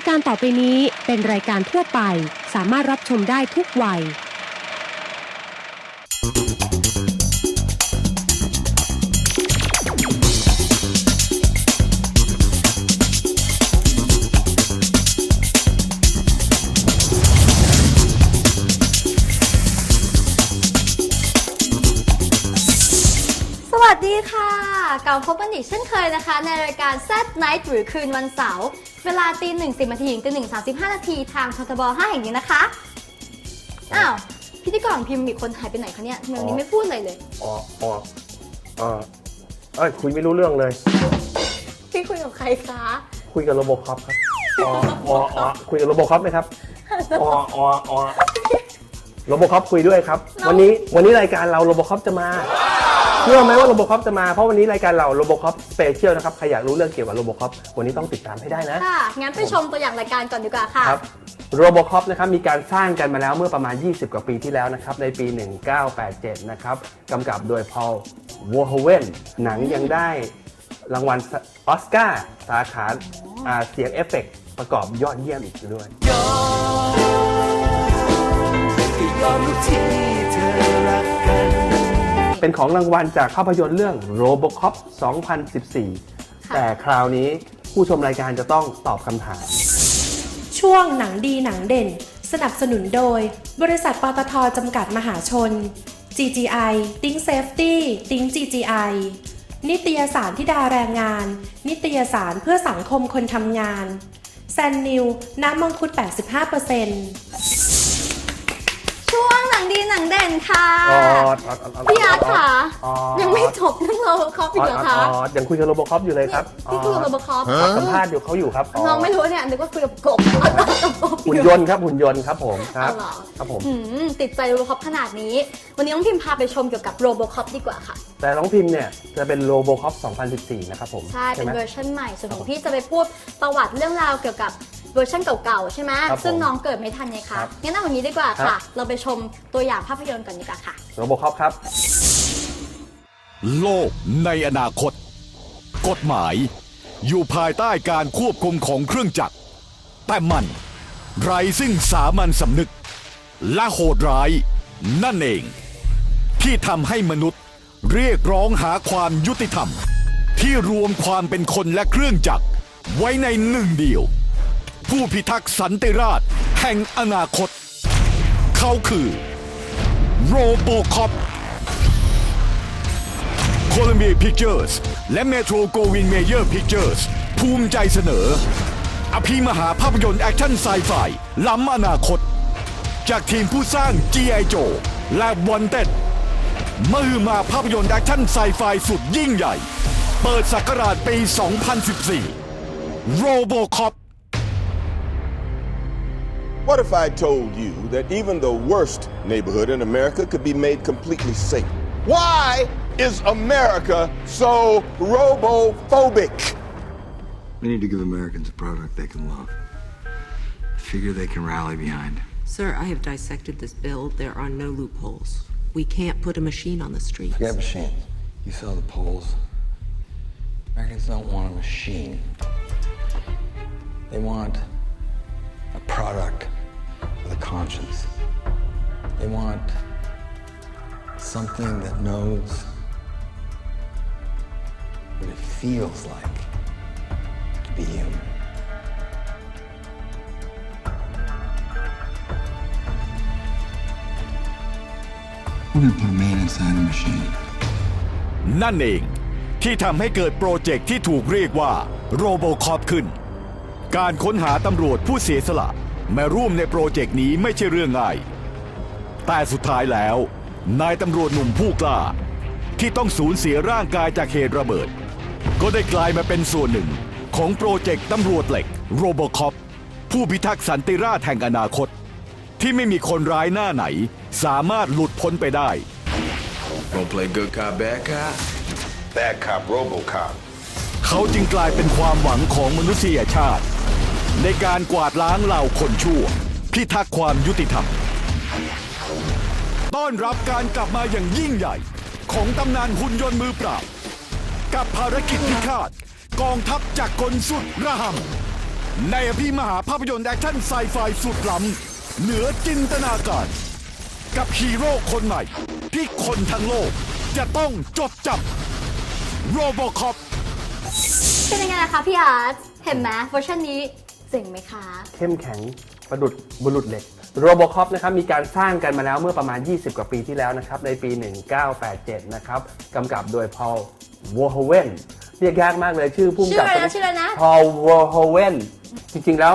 ายการต่อไปนี้เป็นรายการทั่วไป สามารถรับชมได้ทุกวัย สวัสดีค่ะ กลับมาพบกันอีกเช่นเคยนะคะ ในรายการ Z Night หรือคืนวันเสาร์ เวลาตีหนึ่งสิบนาทีถึงตีหนึ่งสามสิบห้านาทีทางททบห้าแห่งนี้นะคะ อ้าว พิธีกรพิมพ์มีคนหายไปไหนคะเนี่ยทำไมวันนี้ไม่พูดอะไรเลยอ๋ออ๋อเออเอ้ยคุยไม่รู้เรื่องเลย พี่คุยกับใครคะ คุยกับโรบคอปครับอ๋ออ๋ออ๋อคุยกับโรบคอปไหมครับอ๋ออ๋ออ๋อโรบคอปคุยด้วยครับ วันนี้วันนี้รายการเราโรบคอปจะมา เชื่อไหมว่าโรบคอปจะมาเพราะวันนี้รายการเราโรบคอปสเปเชียลนะครับ ใครอยากรู้เรื่องเกี่ยวกับโรบคอปวันนี้ต้องติดตามให้ได้นะ ค่ะ งั้นไปชมตัวอย่างรายการก่อนดีกว่าค่ะ ครับโรบคอปนะครับมีการสร้างกันมาแล้วเมื่อประมาณ 20 กว่าปีที่แล้วนะครับ ในปี 1987 นะครับกำกับโดยพอลวอร์ฮเวนหนังยังได้รางวัลออสการ์สาขาอ่าเสียงเอฟเฟกต์ประกอบยอดเยี่ยมอีกด้วยเป็นของรางวัลจากภาพยนตร์เรื่อง Robocop 2014 แต่คราวนี้ผู้ชมรายการจะต้องตอบคำถาม ช่วงหนังดีหนังเด่น สนับสนุนโดย บริษัทปตทจำกัดมหาชน GGI Think Safety Think GGI นิตยสารที่ดาแรงงาน นิตยสารเพื่อสังคมคนทำงาน แซนนิว น้ำมังคุด 85%ช่วงห นันเด่นค่ะ พี่อาร์ตค่ะ ยังไม่จบเรื่องเราคอปอีกเหรอคะอ๋อยังคุยกับโรบอคอปอยู่เลยครับพี่คุยกับโรบคอปอ๋อสัมภาษณ์อยู่เขาอยู่ครับน้องไม่รู้เนี่ยนึกว่าคุยกับกบหุ่นยนต์ครับหุ่นยนต์ครับผมครับครับผมติดใจโรบอคอปขนาดนี้ วันนี้น้องพิมพาไปชมเกี่ยวกับโรบอคอปดีกว่าค่ะ แต่น้องพิมพ์เนี่ยจะเป็นโรบอคอป2014 นะครับผม ใช่ เป็นไหมเวอร์ชันใหม่ ส่วนของพี่จะไปพูดประวัติเรื่องราวเกี่ยวกับ เวอร์ชันเก่าๆ ใช่ไหมครับผมซึ่งน้องเกิดไม่ทันไงครัคะบงั้นเอาอย่างนี้ดีกว่าครัค่ะ บ เราไปชมตัวอย่างภาพยนตร์ก่อนดีกว่าค่ะ โรบคอปครับ โลกในอนาคต กฎหมาย อยู่ภายใต้การควบคุมของเครื่องจักร แต่มันไร้ซึ่งสามัญสำนึก และโหดร้าย นั่นเอง ที่ทำให้มนุษย์ เรียกร้องหาความยุติธรรม ที่รวมความเป็นคนและเครื่องจักร ไว้ในหนึ่งเดียว ผู้พิทักษ์สันติราษฎร์แห่งอนาคต เขาคือโรโบคอปโคลัมเบียพิกเจอร์สและเมโทรโกวินเมเยอร์พิกเจอร์สภูมิใจเสนอ อภิมหาภาพยนตร์แอคชั่นไซไฟล้ำอนาคต จากทีมผู้สร้าง G.I. Joe และ Wanted มหึมาภาพยนตร์แอคชั่นไซไฟสุดยิ่งใหญ่ เปิดสักราชปี 2014 Robocop What if I told you that even the worst neighborhood in America could be made completely safe? Why is America so robophobic? We need to give Americans a product they can love. A figure they can rally behind. Sir, I have dissected this bill. There are no loopholes. We can't put a machine on the streets. Forget machines. You sell the polls. Americans don't want a machine. They want a product with a conscience. They want something that knows what it feels like to be human. We're gonna put a man inside a machine. นั่นเองที่ทำให้เกิดโปรเจกต์ที่ถูกเรียกว่าโรโบคอปขึ้น การค้นหาตำรวจผู้เสียสละ มาร่วมในโปรเจกต์นี้ไม่ใช่เรื่องง่าย แต่สุดท้ายแล้ว นายตำรวจหนุ่มผู้กล้า ที่ต้องสูญเสียร่างกายจากเหตุระเบิด ก็ได้กลายมาเป็นส่วนหนึ่งของโปรเจกต์ตำรวจเหล็กโรโบคอปผู้พิทักษ์สันติราษฎร์แห่งอนาคต ที่ไม่มีคนร้ายหน้าไหน สามารถหลุดพ้นไปได้ Gonna play good cop, bad cop? Bad cop, Robocop. เขาจึงกลายเป็นความหวังของมนุษยชาติ ในการกวาดล้างเหล่าคนชั่ว พิทักษ์ความยุติธรรม ต้อนรับการกลับมาอย่างยิ่งใหญ่ ของตำนานหุ่นยนต์มือปราบ กับภารกิจพิฆาตกองทัพจากกลสุดระหำในอภิมหาภาพยนตร์แอคชั่นไซไฟสุดล้ำ เหนือจินตนาการ กับฮีโร่คนใหม่ ที่คนทั้งโลกจะต้องจดจำโรบอคอปเป็นยังไงล่ะคะพี่อาร์ตเห็นไหมเวอร์ชันนี้ เจ๋งไหมคะ เข้มแข็งประดุดบุรุษเหล็กโรบอคอปนะครับมีการสร้างกันมาแล้วเมื่อประมาณ 20 กว่าปีที่แล้วนะครับ ในปี 1987 นะครับกำกับโดยพอลวอร์โฮเวนเรียกยากมากเลยชื่อพุ่มกับชื่ออะไรนะชื่ออะไรนะ พอลวอร์โฮเวนจริง ๆ แล้ว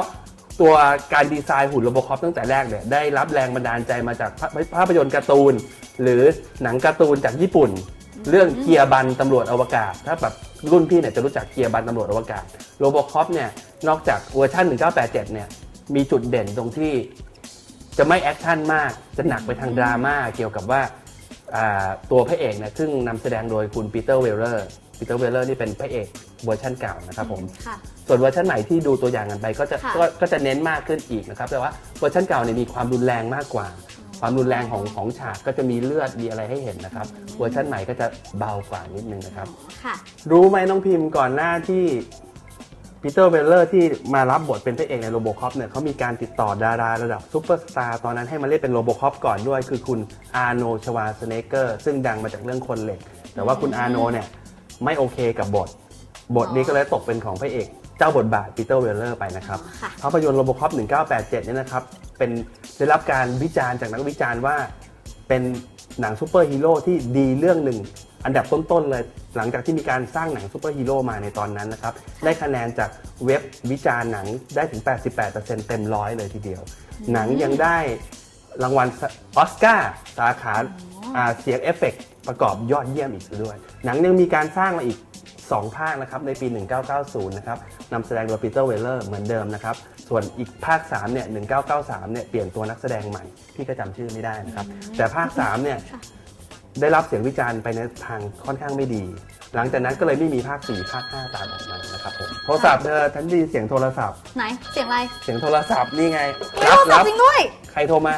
ตัวการดีไซน์หุ่นโรบอคอปตั้งแต่แรกเนี่ยได้รับแรงบันดาลใจมาจากภาภาพยนตร์การ์ตูน หรือหนังการ์ตูนจากญี่ปุ่น เรื่องเกียร์บันตำรวจอวกาศ ถ้าแบบรุ่นพี่เนี่ยจะรู้จักเกียร์บันตำรวจอวกาศโรบอคอปเนี่ย นอกจากเวอร์ชัน1987 เนี่ย มีจุดเด่นตรงที่จะไม่แอคชั่นมาก จะหนักไปทางดราม่าเกี่ยวกับว่าอ่าตัวพระเอกเนี่ยซึ่งนำแสดงโดยคุณปีเตอร์เวลเลอร์ปีเตอร์เวลเลอร์นี่เป็นพระเอกเวอร์ชันเก่านะครับผมค่ะส่วนเวอร์ชันใหม่ที่ดูตัวอย่างกันไปก็จะค่ะก็ก็จะเน้นมากขึ้นอีกนะครับ แต่ว่าเวอร์ชันเก่าเนี่ยมีความรุนแรงมากกว่า ความรุนแรงของของฉากก็จะมีเลือดมีอะไรให้เห็นนะครับ เวอร์ชันใหม่ก็จะเบากว่านิดนึงนะครับค่ะรู้ไหมน้องพิมพ์ก่อนหน้าที่ ปีเตอร์เวลเลอร์ที่มารับบทเป็นพระเอกในโรบ o คอปเนี่ยเขามีการติดต่อดาราระดับซูเปอร์สตาร์ตอนนั้นให้มาเล่นเป็นโรบ o คอปก่อนด้วย คือคุณอาร์โนชวาสเนเกอร์ซึ่งดังมาจากเรื่องคนเหล็ก แต่ว่าคุณอาร์โนเนี่ยไม่โอเคกับบท บทนี้ก็เลยตกเป็นของพระเอกเจ้าบทบาทปีเตอร์เวลเลอร์ไปนะครับค่ะภาพยนตร์โรบ o คอป1987เนี่ยนะครับเป็นได้รับการวิจารณ์จากนักวิจารณ์ว่าเป็นหนังซูเปอร์ฮีโร่ที่ดีเรื่องหนึ่ง อันดับต้นๆเลย หลังจากที่มีการสร้างหนังซูเปอร์ฮีโร่มาในตอนนั้นนะครับ ได้คะแนนจากเว็บวิจารณ์หนังได้ถึง 88%เต็มร้อยเลยทีเดียว หนังยังได้รางวัลออสการ์สาขาอ่าเสียงเอฟเฟกต์ประกอบยอดเยี่ยมอีกด้วย หนังยังมีการสร้างมาอีก 2 ภาคนะครับในปี 1990 นะครับนำแสดงโดยปีเตอร์เวลเลอร์เหมือนเดิมนะครับ ส่วนอีกภาค 3 เนี่ย 1993 เนี่ย เปลี่ยนตัวนักแสดงใหม่ พี่ก็จำชื่อไม่ได้นะครับ แต่ภาค 3 เนี่ย ได้รับเสียงวิจารณ์ไปในทางค่อนข้างไม่ดี หลังจากนั้นก็เลยไม่มีภาค 4 ภาค 5 ตามออกมานะครับผมโทรศัพท์เธอทันทีเสียงโทรศัพท์ ไหนเสียงอะไรเสียงโทรศัพท์นี่ไงไม่โทรศัพท์จริงด้วยใครโทรมา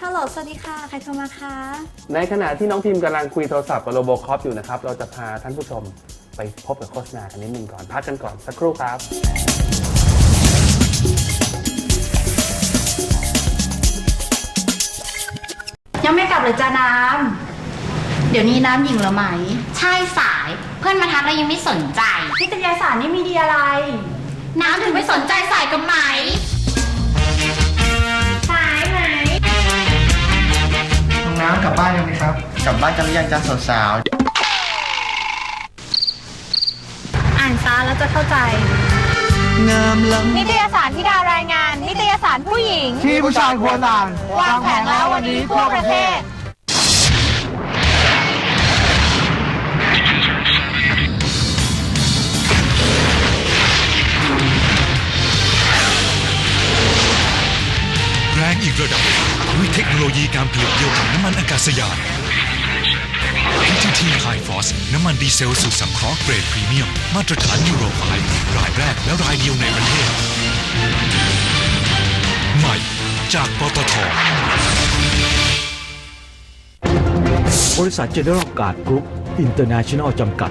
ฮัลโหลสวัสดีค่ะ ใครโทรมาคะในขณะที่น้องพิมพ์กำลังคุยโทรศัพท์กับโรโบคอปอยู่นะครับ เราจะพาท่านผู้ชมไปพบกับโฆษณากันนิดนึงก่อนพักกันก่อนสักครู่ครับ ยังไม่กลับเลยจ้าน้ำ เดี๋ยวนี้น้ำหญิงเหรอไหม ใช่สายเพื่อนมาทักแล้วยังไม่สนใจ นิตยสารนี่มีดีอะไร น้ำถึงไม่สนใจสายกับไหม สายไหม น้องน้ำกลับบ้านกันไหมครับ กลับบ้านกันหรือยังจ้าสาวอ่านซาแล้วจะเข้าใจๆ งามล้นิตยสารที่ดารายงาน นิตยสารผู้หญิงำที่ผู้ชายควรอ่านวางแผงแล้ววันนี้ทั่วประเทศ แรงอีกระดับ ด้วยเทคโนโลยีการผลิตเดียวกับน้ำมันอากาศยาน PTT High Force น้ำมันดีเซลสูตรสังเคราะห์เกรดพรีเมียม มาตรฐานยูโร5รายแรกและรายเดียวในประเทศ ใหม่จากปตทบริษัทเจเนอเรลการ์ดกรุ๊ปอินเตอร์เนชั่นแนลจำกัด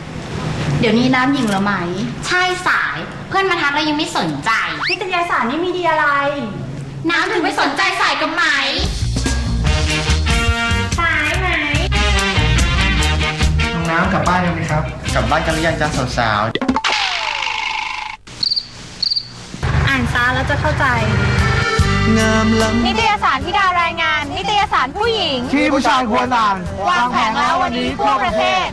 เดี๋ยวนี้น้ำหญิงเหรอไหม ใช่สายเพื่อนมาทักแล้วยังไม่สนใจ นิตยสารนี่มีดีอะไร น้ำถึงไม่สนใจสายกับไหม สายไหม น้องน้ำกลับบ้านกันไหมครับ กลับบ้านกันหรือยังจ้าสาวอ่านซาแล้วจะเข้าใจ ๆ งามล้นิตยสารที่ดารายงาน นิตยสารผู้หญิงำที่ผู้ชายควรอ่าน วางแผงแล้ววันนี้ทั่วประเทศ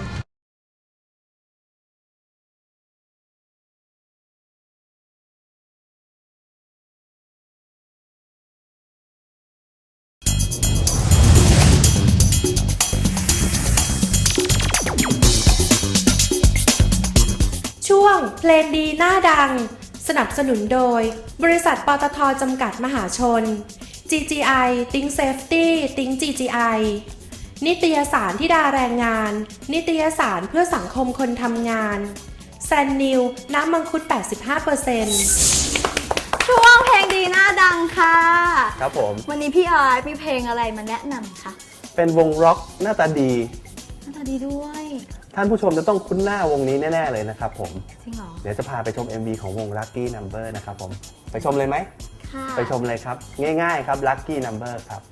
เพลงดีหน้าดัง สนับสนุนโดย บริษัทปตทจำกัดมหาชน GGI Think Safety Think GGI นิตยสารที่ดาแรงงาน นิตยสารเพื่อสังคมคนทำงานแซนนิว น้ำมังคุด 85%ช่วงเพลงดีหน้าดังค่ะ ครับผม วันนี้พี่ออยมีเพลงอะไรมาแนะนำคะ เป็นวงร็อกหน้าตาดี หน้าตาดีด้วย ท่านผู้ชมจะต้องคุ้นหน้าวงนี้แน่ ๆ เลยนะครับผม จริงเหรอ เดี๋ยวจะพาไปชม MV ของวง Lucky Number นะครับผม ไปชมเลยไหม ค่ะ ไปชมเลยครับ ง่าย ๆ ครับ Lucky Number ครับ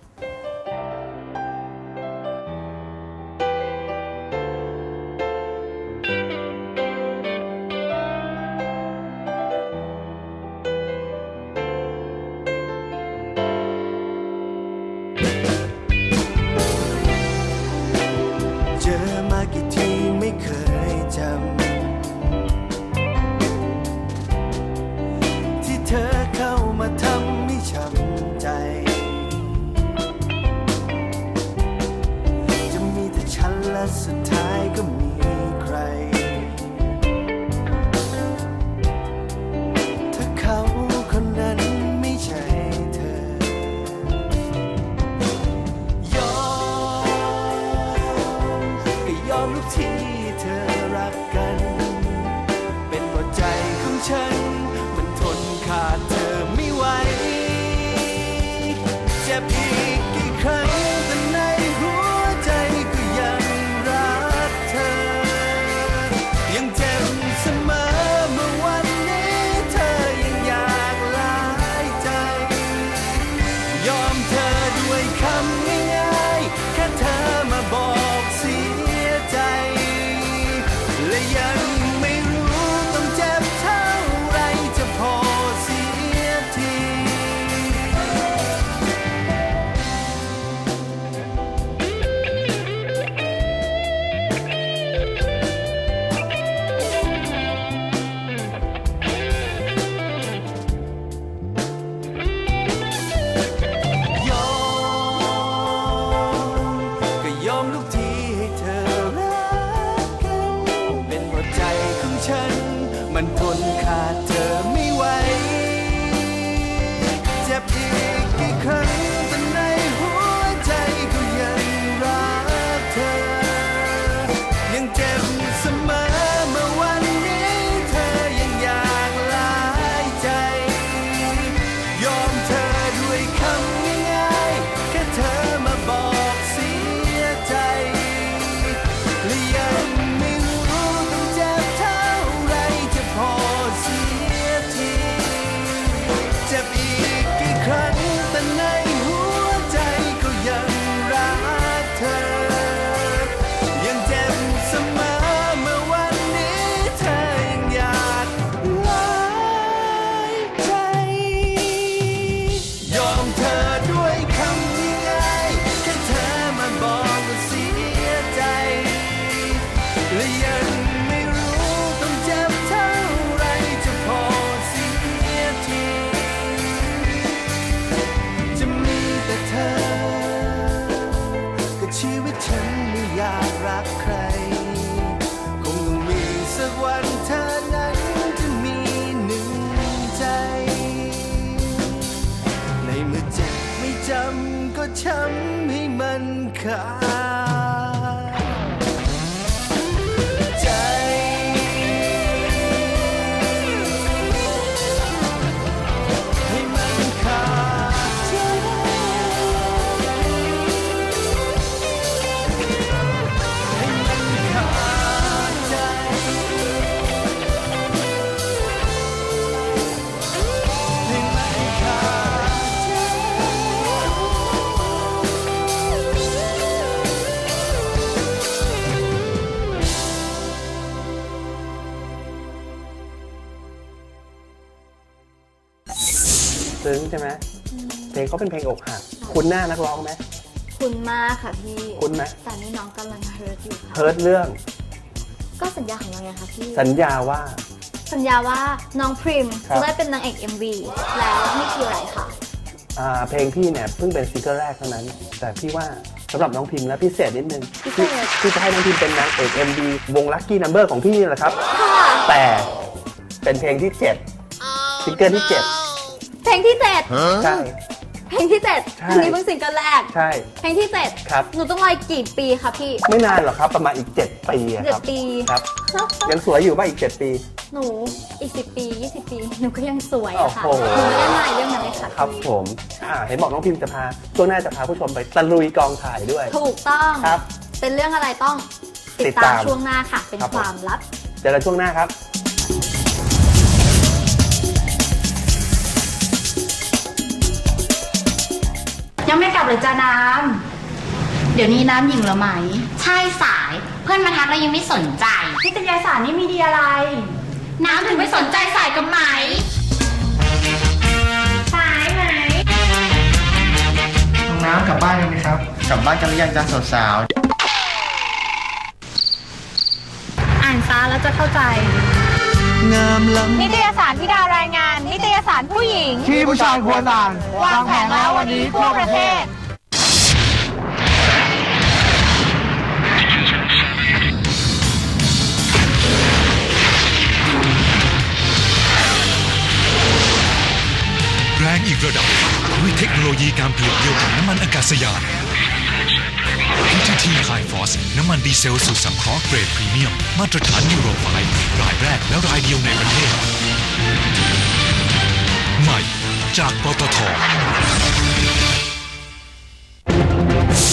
ก็ยอมทุกที่เธอรักกัน ช้ำให้มันขาด ซึ้งใช่ไหมเพลงเขาเป็นเพลงอกหัก คุณหน้านักร้องไหมคุณมากค่ะพี่คุ้นไหมแต่นี่น้องกำลังเฮิร์ตอยู่ค่ะเฮิร์ตเรื่อง ก็สัญญาของเราไงคะพี่ สัญญาว่า สัญญาว่าน้องพริมครับจะได้เป็นนางเอก MV แล้วนี่คืออะไรคะอ่าเพลงพี่เนี่ยเพิ่งเป็นซิงเกิลแรกเท่านั้น แต่พี่ว่าสำหรับน้องพิมพ์แล้วพิเศษนิดนึงพิเศษพี่พี่จะให้น้องพิมพ์เป็นนางเอก MV วง Lucky Number ของพี่นี่แหละครับค่ะแต่เป็นเพลงที่7ซิงเกิลที่เจ็ด เพลงที่เจ็ดใช่ เพลงที่เจ็ดใช่ อันนี้เพิ่งซิงเกิลแรก ใช่ เพลงที่เจ็ดครับ หนูต้องรออีกกี่ปีคะพี่ไม่นานหรอกครับประมาณอีก 7 ปีอะเจ็คดรับปีครับ ยังสวยอยู่ป่ะอีก 7 ปี หนูอีกสิบปียี่สิบปี หนูก็ยังสวยอะค่ะโอ้โห หนูไม่ได้มาเรื่องนั้นเลยค่ะครับผมอ่าเห็นบอกน้องพิมพ์จะพาช่วงหน้าจะพาผู้ชมไปตะลุยกองถ่ายด้วย ถูกต้อง ครับเป็นเรื่องอะไรต้องติติดดตาตามมช่วงหน้าค่ะ เป็นครับผมความลับ เจอกันช่วงหน้าครับ ยังไม่กลับเลยจ้าน้ำ เดี๋ยวนี้น้ำหญิงเหรอไหม ใช่สายเพื่อนมาทักแล้วยังไม่สนใจ นิตยสารนี่มีดีอะไร น้ำถึงไม่สนใจสายกับไหม สายไหม น้ำกลับบ้านกันไหมครับ กลับบ้านกันหรือยังจ้าสาวอ่านซะแล้วจะเข้าใจๆงามล้นิตยสารที่ดารายงาน นิตยสารผู้หญิง ที่ผู้ชายควรอ่านวางแผนแล้ววันนี้ทั่วประเทศ แรงอีกระดับ ด้วยเทคโนโลยีการผลิตเดียวกับน้ำมันอากาศยาน PTT High Force น้ำมันดีเซลสูตรสังเคราะห์เกรดพรีเมียม มาตรฐานยูโร5รายแรกและรายเดียวในประเทศใหม่ จากปตท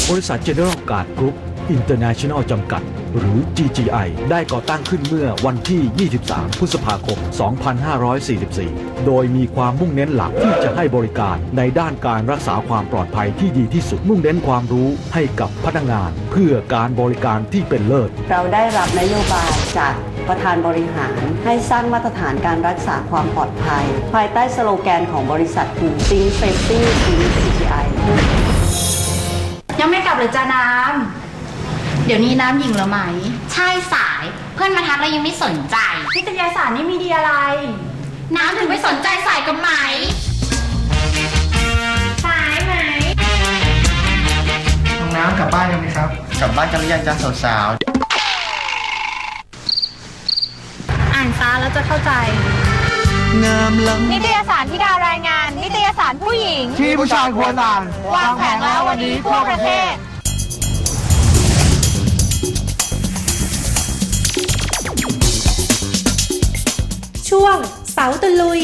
บริษัทเจเนอเรลการกรุ๊ป International จำกัด หรือ GGI ได้ก่อตั้งขึ้นเมื่อวันที่ 23 พฤษภาคม 2544 โดยมีความมุ่งเน้นหลักที่จะให้บริการในด้านการรักษาความปลอดภัยที่ดีที่สุด มุ่งเน้นความรู้ให้กับพนักงาน เพื่อการบริการที่เป็นเลิศ เราได้รับนโยบายจากประธานบริหารให้สร้างมาตรฐานการรักษาความปลอดภัย ภายใต้สโลแกนของบริษัทคือ Think Safety Think CGI ยังไม่กลับเลยจ้าน้ำ เดี๋ยวนี้น้ำหญิงเหรอไหม ใช่สาย เพื่อนมาทักแล้วยังไม่สนใจ นิตยสารนี่มีดีอะไร น้ำถึงไม่สนใจสายกับไหม สายไหม น้ำกลับบ้านกันไหมครับ กลับบ้านกันหรือยังจ้าสาวอ่านซะแล้วจะเข้าใจ ๆงามล้นิตยสารที่ดารายงาน นิตยสารผู้หญิงำที่ผู้ชายควรอ่าน วางแผนแล้ววันนี้ทั่วประเทศ ช่วงเสาตะลุย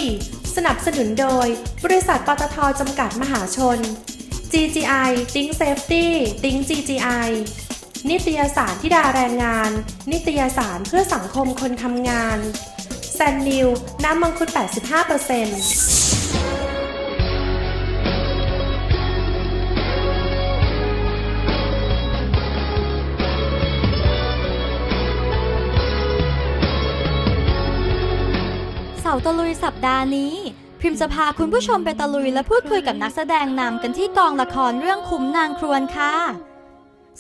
สนับสนุนโดย บริษัทปตทจำกัดมหาชน GGI Think Safety Think GGI นิตยสารที่ดาแรงงาน นิตยสารเพื่อสังคมคนทำงานแซนนิว น้ำมังคุด 85%าตะลุยสัปดาห์นี้ พิมพ์จะพาคุณผู้ชมไปตะลุยและพูดคุยกับนักแสดงนำกันที่กองละครเรื่องคุ้มนางครวนค่ะ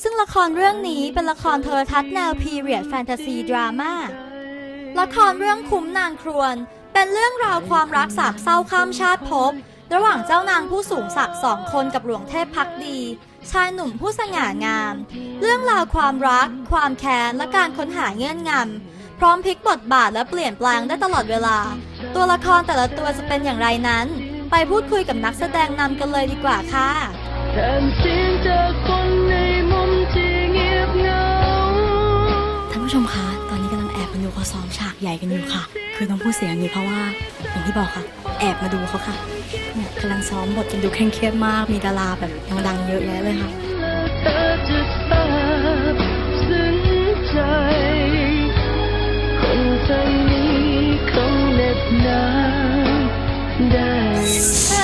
ซึ่งละครเรื่องนี้เป็นละครโทรทัศน์แนวพีเรียดแฟนตาซีดราม่าละครเรื่องคุ้มนางครวน เป็นเรื่องราวความรักสามเศร้าข้ามชาติภพระหว่างเจ้านางผู้สูงศักดิ์สองคนกับหลวงเทพพักดี ชายหนุ่มผู้สง่างาม เรื่องราวความรัก ความแค้นและการค้นหาเงื่อนงำ พร้อมพลิกบทบาทและเปลี่ยนแปลงได้ตลอดเวลา ตัวละครแต่ละตัวจะเป็นอย่างไรนั้น ไปพูดคุยกับนักแสดงนำกันเลยดีกว่าค่ะท่านผู้ชมคะตอนนี้กำลังแอบมาดูเขาซ้อมฉากใหญ่กันอยู่ค่ะ คือต้องพูดเสียงนี้เพราะว่าอย่างที่บอกค่ะ แอบมาดูเขาค่ะเนี่ยกำลังซ้อมบทกันดูเคร่งเครียดมากมีดาราแบบดังๆเยอะแยะเลยค่ะ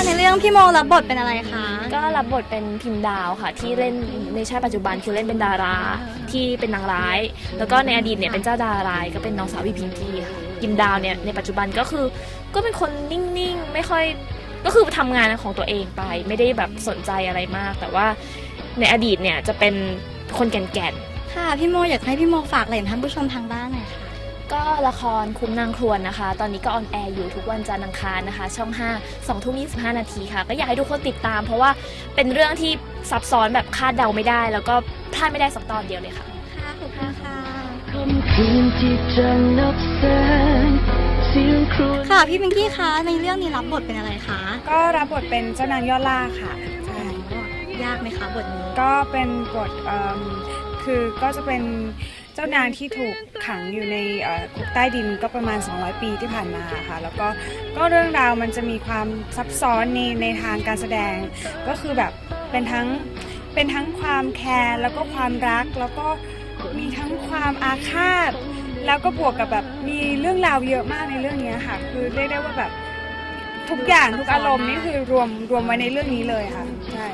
ในเรื่องพี่โมรับบทเป็นอะไรคะ ก็รับบทเป็นพิมพ์ดาวค่ะ ที่เล่นในชาติปัจจุบันคือเล่นเป็นดาราที่เป็นนางร้าย แล้วก็ในอดีตเนี่ยเป็นเจ้าดารายก็เป็นน้องสาวพี่พิงกี้ค่ะพิมพ์ดาวเนี่ยในปัจจุบันก็คือก็เป็นคนนิ่งๆไม่ค่อยก็คือทำงานของตัวเองไป ไม่ได้แบบสนใจอะไรมาก แต่ว่าในอดีตเนี่ยจะเป็นคนแก่นๆค่ะพี่โมอยากให้พี่โมฝากอะไรถึงท่านผู้ชมทางบ้านหน่อยค่ะ ก็ละครคุ้มนางครวนนะคะ ตอนนี้ก็ออนแอร์อยู่ทุกวันจันทร์อังคารนะคะ ช่อง 5 2ทุ่ม25 นาทีค่ะ ก็อยากให้ทุกคนติดตาม เพราะว่าเป็นเรื่องที่ซับซ้อนแบบคาดเดาไม่ได้ แล้วก็พลาดไม่ได้สักตอนเดียวเลยค่ะค่ะขอบคุณค่ะค่ำคืนที่จะนับแสนค่ะพี่พิงกี้คะในเรื่องนี้รับบทเป็นอะไรคะก็รับบทเป็นเจ้านางยอดล่าค่ะใช่ยากไหมคะบทนี้ก็เป็นบทเอิ่มคือก็จะเป็น เจ้านางที่ถูกขังอยู่ในคุกใต้ดินก็ประมาณ 200 ปีที่ผ่านมาค่ะแล้วก็ก็เรื่องราวมันจะมีความซับซ้อนในในทางการแสดง ก็คือแบบเป็นทั้งเป็นทั้งความแคร์แล้วก็ความรักแล้วก็มีทั้งความอาฆาต แล้วก็บวกกับแบบมีเรื่องราวเยอะมากในเรื่องนี้ค่ะ คือเรียกได้ว่าแบบ ทุกอย่างทุกอารมณ์นี่คือรวมรวมไว้ในเรื่องนี้เลยค่ะใช่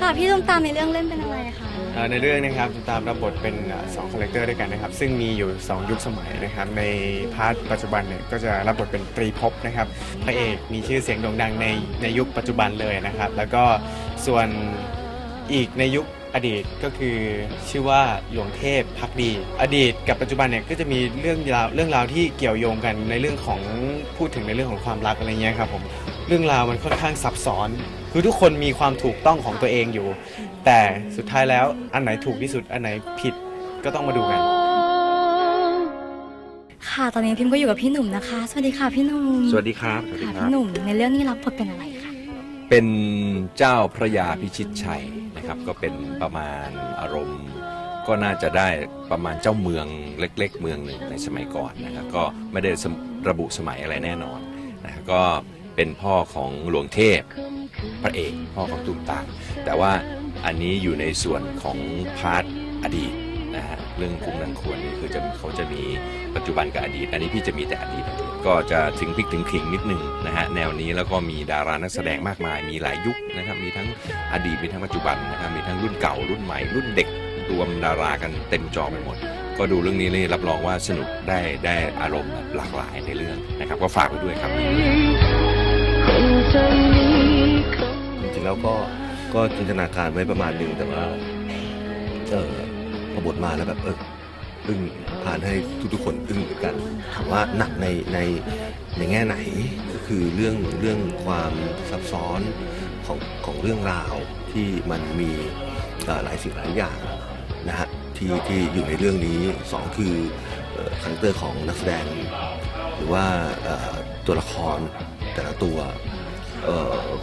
ค่ะพี่ตุ้มตามในเรื่องเล่นเป็นอะไรคะ เอ่อในเรื่องนะครับตามรับบทเป็นเอ่อสองคาแรคเตอร์ด้วยกันนะครับ ซึ่งมีอยู่ 2 ยุคสมัยนะครับ ในพาร์ทปัจจุบันเนี่ยก็จะรับบทเป็นตรีภพนะครับพระเอกมีชื่อเสียงโด่งดังในในยุคปัจจุบันเลยนะครับ แล้วก็ส่วนอีกในยุค อดีตก็คือชื่อว่าหลวงเทพพักดี อดีตกับปัจจุบันเนี่ยก็จะมีเรื่องราวเรื่องราวที่เกี่ยวโยงกันในเรื่องของพูดถึงในเรื่องของความรักอะไรเงี้ยครับผมเรื่องราวมันค่อนข้างซับซ้อน คือทุกคนมีความถูกต้องของตัวเองอยู่ แต่สุดท้ายแล้วอันไหนถูกที่สุดอันไหนผิดก็ต้องมาดูกัน ค่ะ ตอนนี้พิมก็อยู่กับพี่หนุ่มนะคะ สวัสดีค่ะพี่หนุ่มสวัสดีครับค่ะพี่หนุ่มในเรื่องนี้รับบทเป็นอะไรคะ เป็นเจ้าพระยาพิชิตชัยนะครับ ก็เป็นประมาณอารมณ์ ก็น่าจะได้ประมาณเจ้าเมืองเล็ก ๆ เมืองหนึ่งในสมัยก่อนนะครับ ก็ไม่ได้ระบุสมัยอะไรแน่นอนนะครับก็เป็นพ่อของหลวงเทพพระเอกพ่อของตุ้มตามแต่ว่าอันนี้อยู่ในส่วนของพาร์ทอดีตนะฮะเรื่องคุ้มนางควรนี่คือจะเขาจะมีปัจจุบันกับอดีต อันนี้พี่จะมีแต่อดีต ก็จะถึงพลิกถึงขิงนิดหนึ่งนะฮะแนวนี้แล้วก็มีดารานักแสดงมากมาย มีหลายยุคนะครับมีทั้งอดีตมีทั้งปัจจุบันนะครับมีทั้งรุ่นเก่ารุ่นใหม่ รุ่นเด็กรวมดารากันเต็มจอไปหมด ก็ดูเรื่องนี้นี่รับรองว่าสนุกได้ได้อารมณ์หลากหลายในเรื่องนะครับก็ฝากไว้ด้วยครับจริงๆแล้วก็ก็จินตนาการไว้ประมาณหนึ่งแต่ว่าเออพอบทมาแล้วแบบเออ อึ้งผ่านให้ทุกๆคนอึ้งเหมือนกัน ถามว่าหนักในในในแง่ไหนก็คือเรื่องเรื่องความซับซ้อนของของเรื่องราวที่มันมีหลายสิ่งหลายอย่างนะฮะที่ที่อยู่ในเรื่องนี้สองคือคาแรคเตอร์ของนักแสดง หรือว่าตัวละครแต่ละตัว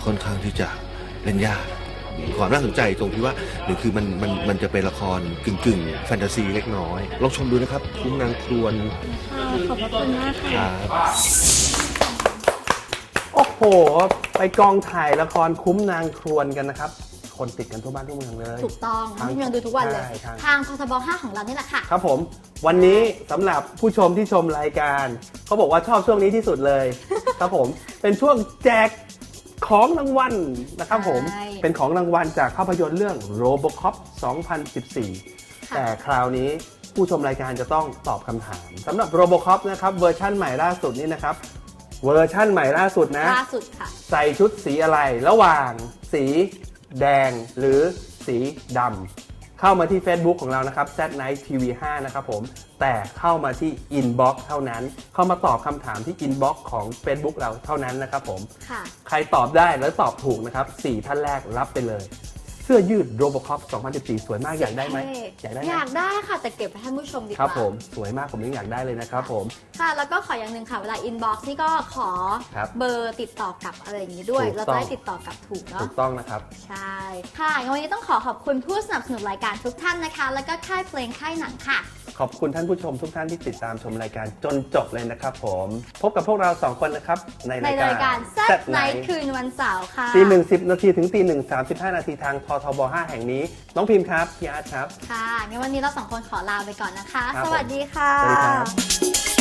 ค่อนข้างที่จะเล่นยาก ความน่าสนใจตรงที่ว่าหนึ่งคือมันมันมันจะเป็นละครกึ่งกึ่งๆแฟนตาซีเล็กน้อยลองชมดูนะครับคุ้มนางครวนขอบพระคุณมากคค่ะ รับโอ้โห ไปกองถ่ายละครคุ้มนางครวนกันนะครับ คนติดกันทั่วบ้านทั่วเมืองเลย ถูกต้องทางพี่เมืองดูทุกวันเลย ใช่ทางทางททบ5ของเรานี่แหละค่ะ ครับผม วันนี้สำหรับผู้ชมที่ชมรายการ เขาบอกว่าชอบช่วงนี้ที่สุดเลย ครับผม เป็นช่วงแจก ของรางวัลนะครับผม ใช่ เป็นของรางวัลจากภาพยนตร์เรื่อง Robocop 2014แต่คราวนี้ผู้ชมรายการจะต้องตอบคำถามสำหรับ Robocop นะครับเวอร์ชั่นใหม่ล่าสุดนี้นะครับ เวอร์ชั่นใหม่ล่าสุดนะ ล่าสุดค่ะ ใส่ชุดสีอะไรระหว่างสีแดงหรือสีดำ เข้ามาที่ Facebook ของเรานะครับ Z Night TV 5นะครับผม แต่เข้ามาที่ Inbox เท่านั้น เข้ามาตอบคำถามที่ Inbox ของ Facebook เราเท่านั้นนะครับผม ค่ะ ใครตอบได้แล้วตอบถูกนะครับ 4 ท่านแรกรับไปเลย เสื้อยืด Robocop 2014 สวยมากอยากได้ไหมอยากได้ไหมอยากได้ค่ะ แต่เก็บให้ท่านผู้ชมดีกครับว่าผมสวยมากผมยังอยากได้เลยนะครับผม ค่ะ แล้วก็ขออย่างหนึ่งค่ะ เวลา inbox นี่ก็ขอครับเบอร์ติดต่อกลับอะไรอย่างนี้ด้วยถูกเราต้จะอง ได้ติดต่อกลับถูกเนาะถูกต้องนะครับ ใช่ค่ะงั้นวันนี้ต้องขอขอบคุณผู้สนับสนุนรายการทุกท่านนะคะ แล้วก็ค่ายเพลงค่ายหนังค่ะ ขอบคุณท่านผู้ชมทุกท่านที่ติดตามชมรายการจนจบเลยนะครับผม พบกับพวกเราสองคนนะครับ ในในรายการรายการ Z Set Night Night คืนวันเสาร์ค่ะ ตีหนึ่งสิบนาทีถึงตีหนึ่งสามสิบห้านาทีทางททบห้าแห่งนี้ น้องพิมพ์ครับพี่อาร์ตครับ ค่ะงั้นวันนี้เราสองคนขอลาไปก่อนนะคะ ครับสวัสดีค่ะ สวัสดีครับ